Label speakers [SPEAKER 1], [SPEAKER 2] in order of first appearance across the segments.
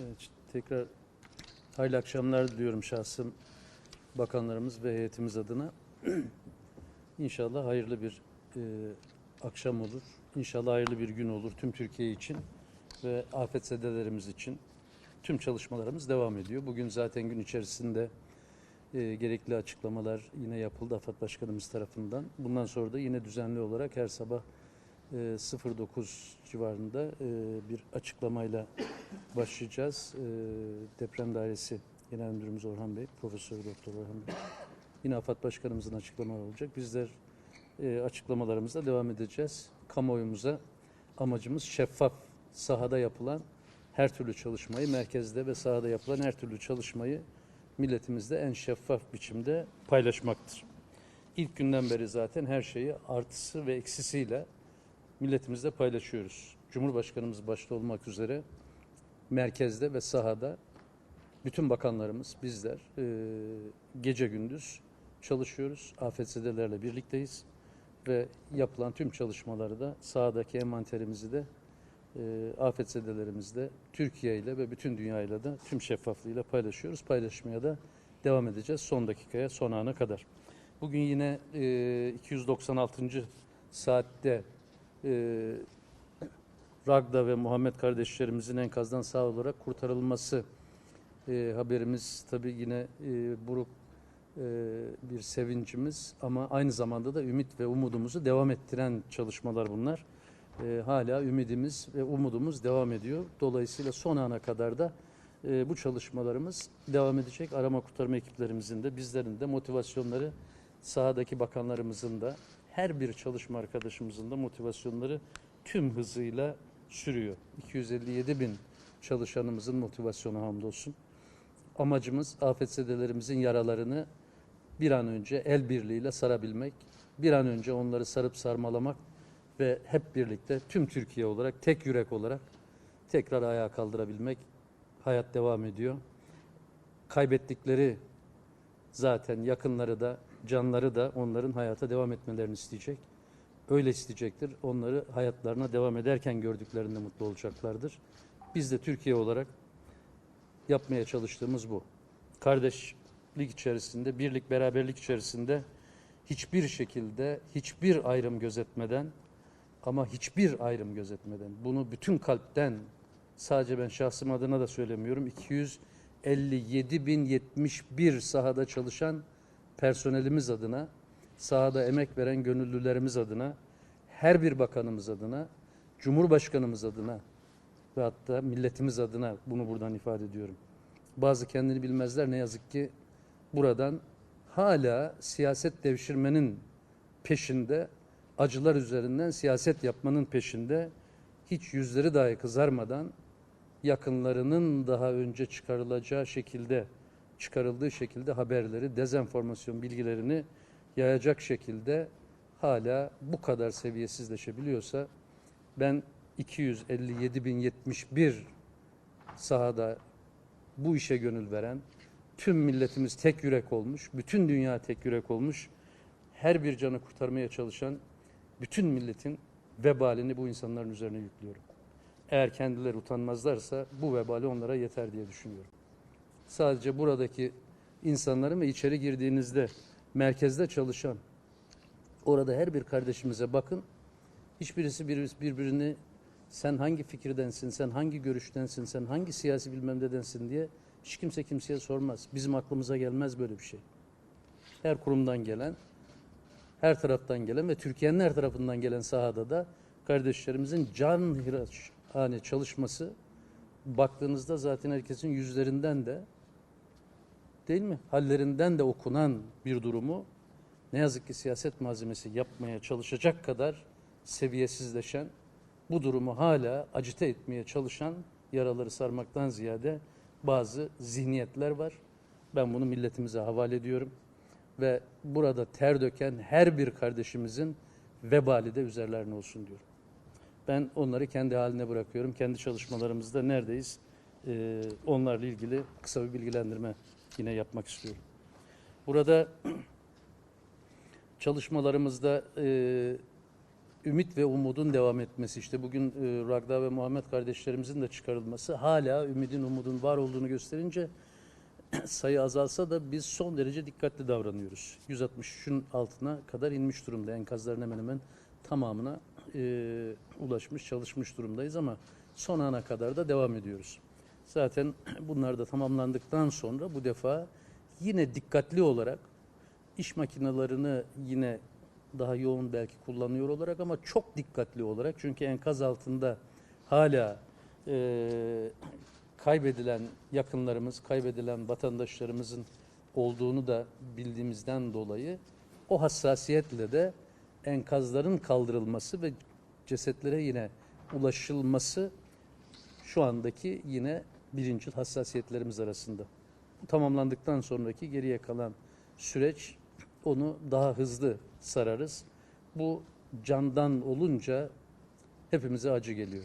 [SPEAKER 1] Evet, tekrar hayırlı akşamlar diliyorum şahsım bakanlarımız ve heyetimiz adına. İnşallah hayırlı bir e, akşam olur. İnşallah hayırlı bir gün olur tüm Türkiye için ve afetzedelerimiz için. Tüm çalışmalarımız devam ediyor. Bugün zaten gün içerisinde e, gerekli açıklamalar yine yapıldı AFAD Başkanımız tarafından. Bundan sonra da yine düzenli olarak her sabah e, 09 civarında e, bir açıklamayla başlayacağız. E, Deprem Dairesi Genel Müdürümüz Orhan Bey, Profesör Doktor Orhan Bey. Yine AFAD Başkanımızın açıklamaları olacak. Bizler e, açıklamalarımıza devam edeceğiz. Kamuoyumuza amacımız şeffaf sahada yapılan her türlü çalışmayı, merkezde ve sahada yapılan her türlü çalışmayı milletimizle en şeffaf biçimde paylaşmaktır. İlk günden beri zaten her şeyi artısı ve eksisiyle milletimizle paylaşıyoruz. Cumhurbaşkanımız başta olmak üzere merkezde ve sahada bütün bakanlarımız, bizler e, gece gündüz çalışıyoruz. Afetzedelerle birlikteyiz ve yapılan tüm çalışmaları da sahadaki envanterimizi de e, afetzedelerimizle Türkiye ile ve bütün dünyayla da tüm şeffaflığıyla paylaşıyoruz. Paylaşmaya da devam edeceğiz son dakikaya, son ana kadar. Bugün yine e, 296. saatte e, Ragda ve Muhammed kardeşlerimizin enkazdan sağ olarak kurtarılması e, haberimiz tabii yine e, buruk e, bir sevincimiz ama aynı zamanda da ümit ve umudumuzu devam ettiren çalışmalar bunlar. E, hala ümidimiz ve umudumuz devam ediyor. Dolayısıyla son ana kadar da e, bu çalışmalarımız devam edecek. Arama kurtarma ekiplerimizin de bizlerin de motivasyonları sahadaki bakanlarımızın da her bir çalışma arkadaşımızın da motivasyonları tüm hızıyla sürüyor. 257 bin çalışanımızın motivasyonu hamdolsun. Amacımız afetzedelerimizin yaralarını bir an önce el birliğiyle sarabilmek, bir an önce onları sarıp sarmalamak ve hep birlikte tüm Türkiye olarak, tek yürek olarak tekrar ayağa kaldırabilmek. Hayat devam ediyor. Kaybettikleri zaten yakınları da, canları da onların hayata devam etmelerini isteyecek. Öyle isteyecektir. Onları hayatlarına devam ederken gördüklerinde mutlu olacaklardır. Biz de Türkiye olarak yapmaya çalıştığımız bu. Kardeşlik içerisinde, birlik, beraberlik içerisinde hiçbir şekilde, hiçbir ayrım gözetmeden ama hiçbir ayrım gözetmeden, bunu bütün kalpten, sadece ben şahsım adına da söylemiyorum, 257.071 sahada çalışan personelimiz adına, sahada emek veren gönüllülerimiz adına, her bir bakanımız adına, Cumhurbaşkanımız adına ve hatta milletimiz adına bunu buradan ifade ediyorum. Bazı kendini bilmezler ne yazık ki buradan hala siyaset devşirmenin peşinde, acılar üzerinden siyaset yapmanın peşinde hiç yüzleri dahi kızarmadan yakınlarının daha önce çıkarılacağı şekilde çıkarıldığı şekilde haberleri, dezenformasyon bilgilerini yayacak şekilde hala bu kadar seviyesizleşebiliyorsa ben 257.071 sahada bu işe gönül veren, tüm milletimiz tek yürek olmuş, bütün dünya tek yürek olmuş, her bir canı kurtarmaya çalışan bütün milletin vebalini bu insanların üzerine yüklüyorum. Eğer kendileri utanmazlarsa bu vebali onlara yeter diye düşünüyorum. Sadece buradaki insanların ve içeri girdiğinizde merkezde çalışan, orada her bir kardeşimize bakın, hiçbirisi bir- birbirini sen hangi fikirdensin, sen hangi görüştensin, sen hangi siyasi bilmem nedensin diye hiç kimse kimseye sormaz. Bizim aklımıza gelmez böyle bir şey. Her kurumdan gelen, her taraftan gelen ve Türkiye'nin her tarafından gelen sahada da kardeşlerimizin can hani çalışması baktığınızda zaten herkesin yüzlerinden de değil mi? Hallerinden de okunan bir durumu ne yazık ki siyaset malzemesi yapmaya çalışacak kadar seviyesizleşen, bu durumu hala acite etmeye çalışan yaraları sarmaktan ziyade bazı zihniyetler var. Ben bunu milletimize havale ediyorum ve burada ter döken her bir kardeşimizin vebali de üzerlerine olsun diyorum. Ben onları kendi haline bırakıyorum. Kendi çalışmalarımızda neredeyiz? Ee, onlarla ilgili kısa bir bilgilendirme yine yapmak istiyorum. Burada çalışmalarımızda e, ümit ve umudun devam etmesi işte bugün e, Ragda ve Muhammed kardeşlerimizin de çıkarılması hala ümidin umudun var olduğunu gösterince sayı azalsa da biz son derece dikkatli davranıyoruz. 163'ün altına kadar inmiş durumda. Enkazların hemen hemen tamamına e, ulaşmış, çalışmış durumdayız ama son ana kadar da devam ediyoruz. Zaten bunlar da tamamlandıktan sonra bu defa yine dikkatli olarak iş makinelerini yine daha yoğun belki kullanıyor olarak ama çok dikkatli olarak çünkü enkaz altında hala e, kaybedilen yakınlarımız, kaybedilen vatandaşlarımızın olduğunu da bildiğimizden dolayı o hassasiyetle de enkazların kaldırılması ve cesetlere yine ulaşılması şu andaki yine birinci hassasiyetlerimiz arasında. Bu tamamlandıktan sonraki geriye kalan süreç onu daha hızlı sararız. Bu candan olunca hepimize acı geliyor.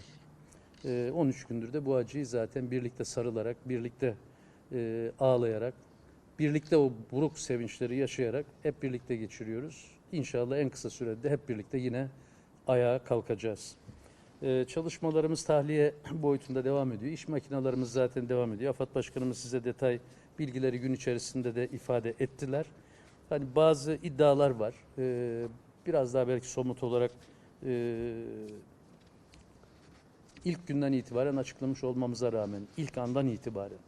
[SPEAKER 1] Ee, 13 gündür de bu acıyı zaten birlikte sarılarak, birlikte e, ağlayarak, birlikte o buruk sevinçleri yaşayarak hep birlikte geçiriyoruz. İnşallah en kısa sürede hep birlikte yine ayağa kalkacağız. Ee, çalışmalarımız tahliye boyutunda devam ediyor. İş makinalarımız zaten devam ediyor. AFAD Başkanımız size detay bilgileri gün içerisinde de ifade ettiler. Hani bazı iddialar var. Ee, biraz daha belki somut olarak e, ilk günden itibaren açıklamış olmamıza rağmen, ilk andan itibaren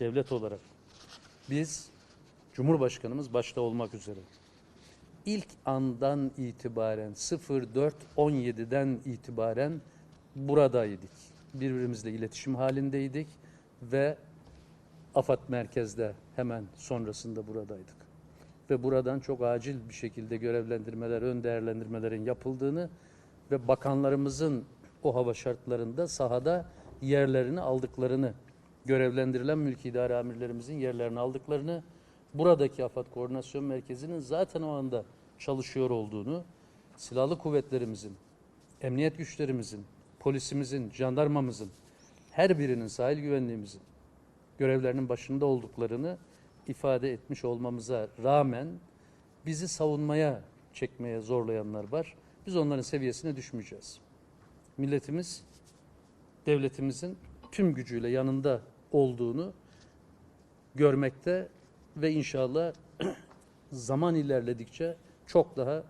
[SPEAKER 1] devlet olarak biz Cumhurbaşkanımız başta olmak üzere ilk andan itibaren 04.17'den itibaren buradaydık. Birbirimizle iletişim halindeydik ve AFAD merkezde hemen sonrasında buradaydık. Ve buradan çok acil bir şekilde görevlendirmeler, ön değerlendirmelerin yapıldığını ve bakanlarımızın o hava şartlarında sahada yerlerini aldıklarını, görevlendirilen mülki idare amirlerimizin yerlerini aldıklarını, buradaki AFAD Koordinasyon Merkezi'nin zaten o anda çalışıyor olduğunu, silahlı kuvvetlerimizin, emniyet güçlerimizin, polisimizin, jandarmamızın, her birinin sahil güvenliğimizin görevlerinin başında olduklarını ifade etmiş olmamıza rağmen bizi savunmaya çekmeye zorlayanlar var. Biz onların seviyesine düşmeyeceğiz. Milletimiz devletimizin tüm gücüyle yanında olduğunu görmekte ve inşallah zaman ilerledikçe çok daha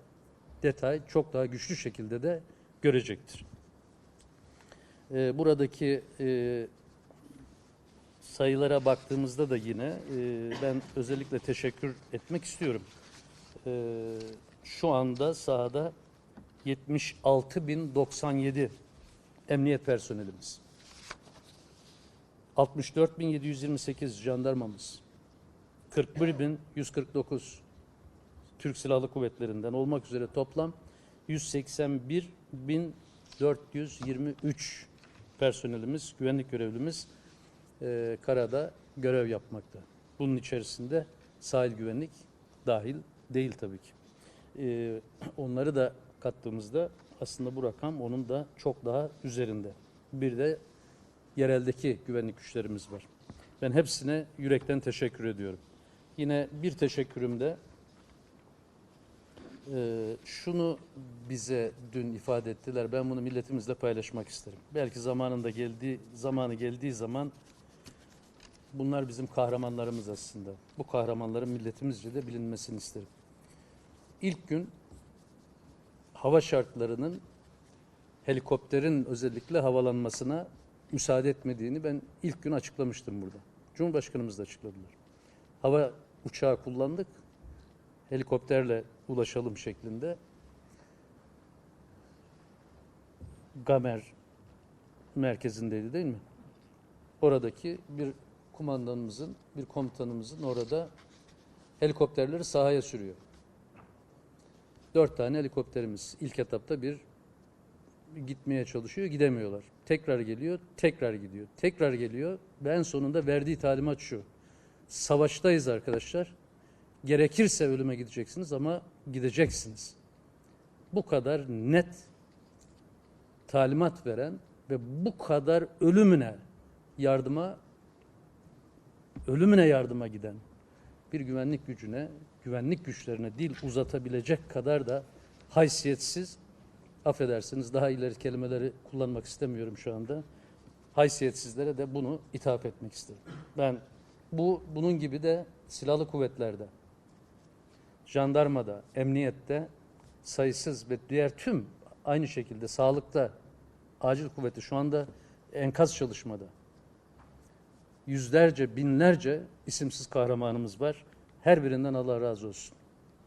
[SPEAKER 1] detay, çok daha güçlü şekilde de görecektir. Ee, buradaki e, sayılara baktığımızda da yine e, ben özellikle teşekkür etmek istiyorum. E, şu anda sahada 76.097 emniyet personelimiz. 64.728 jandarmamız. 41.149 Türk Silahlı Kuvvetlerinden olmak üzere toplam 181.423 personelimiz, güvenlik görevlimiz e, karada görev yapmakta. Bunun içerisinde sahil güvenlik dahil değil tabii ki. E, onları da kattığımızda aslında bu rakam onun da çok daha üzerinde. Bir de yereldeki güvenlik güçlerimiz var. Ben hepsine yürekten teşekkür ediyorum. Yine bir teşekkürüm de e, şunu bize dün ifade ettiler. Ben bunu milletimizle paylaşmak isterim. Belki zamanında geldiği zamanı geldiği zaman bunlar bizim kahramanlarımız aslında. Bu kahramanların milletimizce de bilinmesini isterim. İlk gün hava şartlarının helikopterin özellikle havalanmasına müsaade etmediğini ben ilk gün açıklamıştım burada. Cumhurbaşkanımız da açıkladılar. Hava uçağı kullandık. Helikopterle ulaşalım şeklinde. Gamer merkezindeydi değil mi? Oradaki bir kumandanımızın, bir komutanımızın orada helikopterleri sahaya sürüyor. Dört tane helikopterimiz ilk etapta bir gitmeye çalışıyor, gidemiyorlar. Tekrar geliyor, tekrar gidiyor, tekrar geliyor ve en sonunda verdiği talimat şu. Savaştayız arkadaşlar. Gerekirse ölüme gideceksiniz ama gideceksiniz. Bu kadar net talimat veren ve bu kadar ölümüne yardıma ölümüne yardıma giden bir güvenlik gücüne, güvenlik güçlerine dil uzatabilecek kadar da haysiyetsiz affedersiniz daha ileri kelimeleri kullanmak istemiyorum şu anda. Haysiyetsizlere de bunu ithaf etmek isterim. Ben bu bunun gibi de silahlı kuvvetlerde, jandarmada, emniyette sayısız ve diğer tüm aynı şekilde sağlıkta, acil kuvveti şu anda enkaz çalışmada yüzlerce, binlerce isimsiz kahramanımız var. Her birinden Allah razı olsun.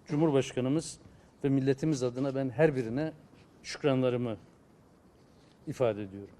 [SPEAKER 1] Cumhurbaşkanımız ve milletimiz adına ben her birine şükranlarımı ifade ediyorum.